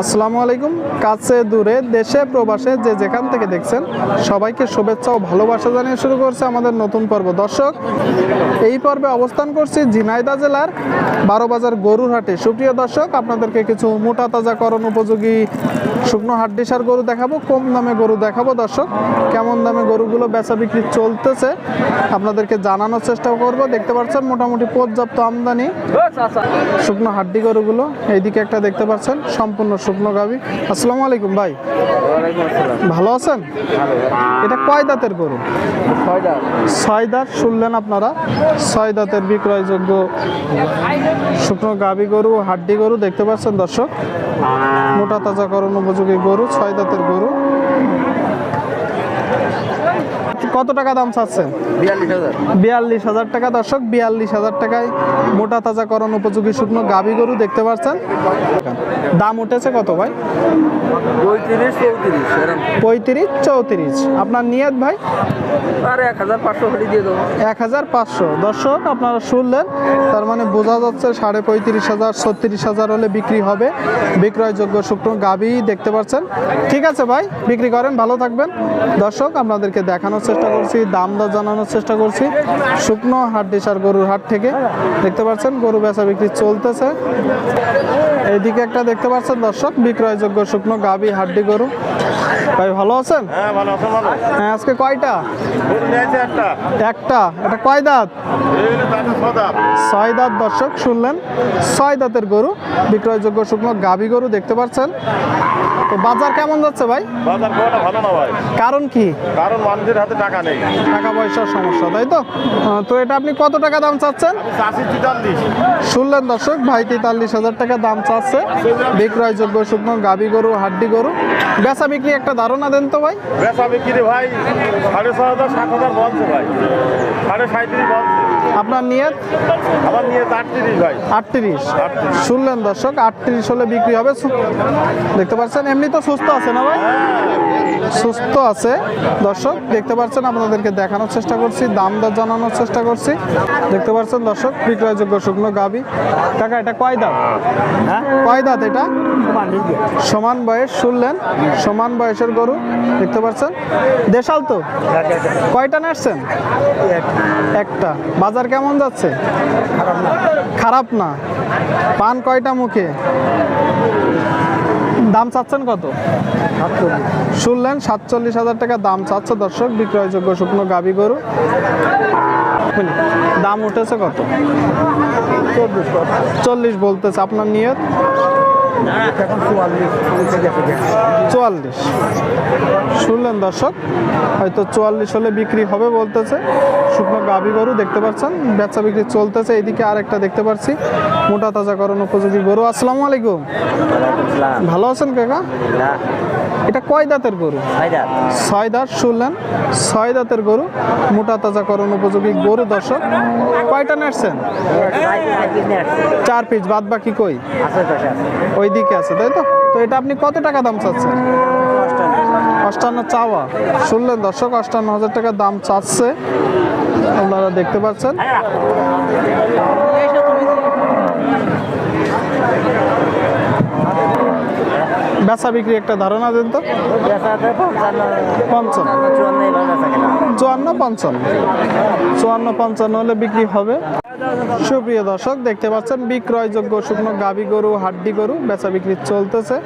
আসসালামু আলাইকুম। কাছে দূরে, দেশে, প্রবাসে যে যেখান থেকে দেখছেন, সবাইকে শুভেচ্ছা ও ভালোবাসা জানিয়ে শুরু করছে আমাদের নতুন পর্ব। দর্শক, এই পর্বে অবস্থান করছি ঝিনাইদা জেলার বারো বাজার গরুর হাটে সুপ্রিয় দর্শক, আপনাদেরকে কিছু মোটা তাজাকরণ উপযোগী শুকনো হাড্ডিসার গরু দেখাবো, কম দামে গরু দেখাবো। দর্শক, কেমন দামে গরুগুলো বেচা বিক্রি চলতেছে, আপনাদেরকে জানানোর চেষ্টা করব। দেখতে পাচ্ছেন, মোটামুটি পর্যাপ্ত আমদানি। শুকনো হাড্ডি গরুগুলো, এইদিকে একটা দেখতে পাচ্ছেন, সম্পূর্ণ শুকনো গাবি। আসসালামু আলাইকুম ভাই। ভালো আছেন? এটা কয় দাঁতের গরু? ছয় দাঁত। শুনলেন আপনারা? ছয় দাঁতের বিক্রয়যোগ্য শুকনো গাবি গরু হাড্ডি গরু দেখতে পাচ্ছেন দর্শক? মোটা তাজাকরণ উপযোগী গরু ছয় দাঁতের গরু। কত টাকা দাম চাচ্ছেন? বিয়াল্লিশ হাজার। টাকা। দর্শক বিয়াল্লিশ হাজার টাকায় মোটা তাজাকরণ উপযোগী শুকনো গাবি গরু দেখতে পাচ্ছেন। দাম উঠেছে কত ভাই? পঁয়ত্রিশ চৌত্রিশ আপনার নিয়ত ভাই? এক হাজার পাঁচশো। দর্শক আপনারা শুনলেন তার মানে বোঝা যাচ্ছে সাড়ে পঁয়ত্রিশ হাজার ছত্রিশ হাজার হলে বিক্রি হবে। বিক্রয়যোগ্য শুকনো গাবি দেখতে পাচ্ছেন। ঠিক আছে ভাই বিক্রি করেন ভালো থাকবেন। দর্শক আপনাদেরকে দেখানোর চেষ্টা করছি দাম দর জানানোর চেষ্টা করছি। শুকনো হাট ডিসার গরুর হাট থেকে। দেখতে পাচ্ছেন, গরু বেচা বিক্রি চলতেছে। এইদিকে একটা দেখতে পাচ্ছেন দর্শক, বিক্রয়যোগ্য শুকনো গাবি হাড্ডি গরু। ভাই ভালো আছেন? হ্যাঁ ভালো আছে ভালো। হ্যাঁ আজকে কয়টা? একটা। একটা। এটা কয় দাঁত? ছয় দাঁত। দর্শক শুনলেন? ছয় দাঁতের গরু বিক্রয়যোগ্য শুকনো গাবি গরু দেখতে পাচ্ছেন। তো বাজার কেমন যাচ্ছে ভাই? বাজার কোয়াটা ভালো না ভাই। কারণ কি? কারণ মানুষের হাতে টাকা নেই। টাকা পয়সার সমস্যা তাই তো? তো এটা আপনি কত টাকা দাম চাচ্ছেন? শুনলেন দর্শক? ভাই তেতাল্লিশ হাজার টাকা দাম চাচ্ছে। বিক্রয়যোগ্য শুকনো গাবি গরু হাড্ডি গরু। বেচা বিক্রি একটা ধারণা দেন তো ভাই। বেচা বিক্রি ভাই, সাড়ে ছ হাজার, সাত হাজার বলছে ভাই। সাড়ে সাঁত্রিশ বলছে। আপনার নিয়ত? আমার নিয়ে আটত্রিশ ভাই। আটত্রিশ। শুনলেন দর্শক আটত্রিশ হলে বিক্রি হবে। দেখতে পাচ্ছেন এমনি তো সুস্থ আছে না ভাই? সুস্থ আছে। দর্শক দেখতে পাচ্ছেন আপনাদেরকে দেখানোর চেষ্টা করছি দাম দর জানানোর চেষ্টা করছি। দেখতে পাচ্ছেন দর্শক বিক্রয়যোগ্য শুকনো গাবি। টাকা এটা কয় দাঁত? হ্যাঁ? কয় দাঁত এটা? সমান বয়স শুনলেন? সমান বয়সের গরু দেখতে পাচ্ছেন। দেশাল তো? কয়টা নাড়ছেন? একটা। বাজার কেমন যাচ্ছে? খারাপ না। পান কয়টা মুখে? দাম চাচ্ছেন কত? শুনলেন সাতচল্লিশ হাজার টাকা দাম চাচ্ছে দর্শক বিক্রয়যোগ্য শুকনো গাবি গরু। দাম উঠেছে কত? চল্লিশ বলতেছে আপনার নিয়ত? চুয়াল্লিশ শুনলেন দর্শক? হয়তো চুয়াল্লিশ হলে বিক্রি হবে বলতেছে। শুকনো গাভী গরু দেখতে পাচ্ছেন বেচা বিক্রি চলতেছে। এইদিকে আরেকটা দেখতে পাচ্ছি মোটা তাজাকরণ উপযোগী গরু। আসসালামু আলাইকুম। ভালো আছেন কাকা? এটা কয় দাঁতের গরু? ছয় দাঁত। শুনলেন? ছয় দাঁতের গরু মোটা তাজাকরণ উপযোগী গরু দর্শক। কয়টা নেটছেন চার পিস বাদ বাকি কই? ওই দিকে আছে, তাই তো? তো এটা আপনি কত টাকা দাম চাচ্ছেন? অষ্টান্ন চাওয়া। শুনলেন দর্শক, অষ্টান্ন হাজার টাকা দাম চাচ্ছে। আপনারা দেখতে পাচ্ছেন। বেচা বিক্রি একটা ধারণা দেন তো। পঞ্চান্ন। চুয়ান্ন পঞ্চান্ন। চুয়ান্ন, পঞ্চান্ন হলে বিক্রি হবে। সুপ্রিয় দর্শক দেখতে পাচ্ছেন বিক্রয়যোগ্য শুকনো গাভী গরু হাড্ডি গরু বেচা বিক্রি চলতেছে।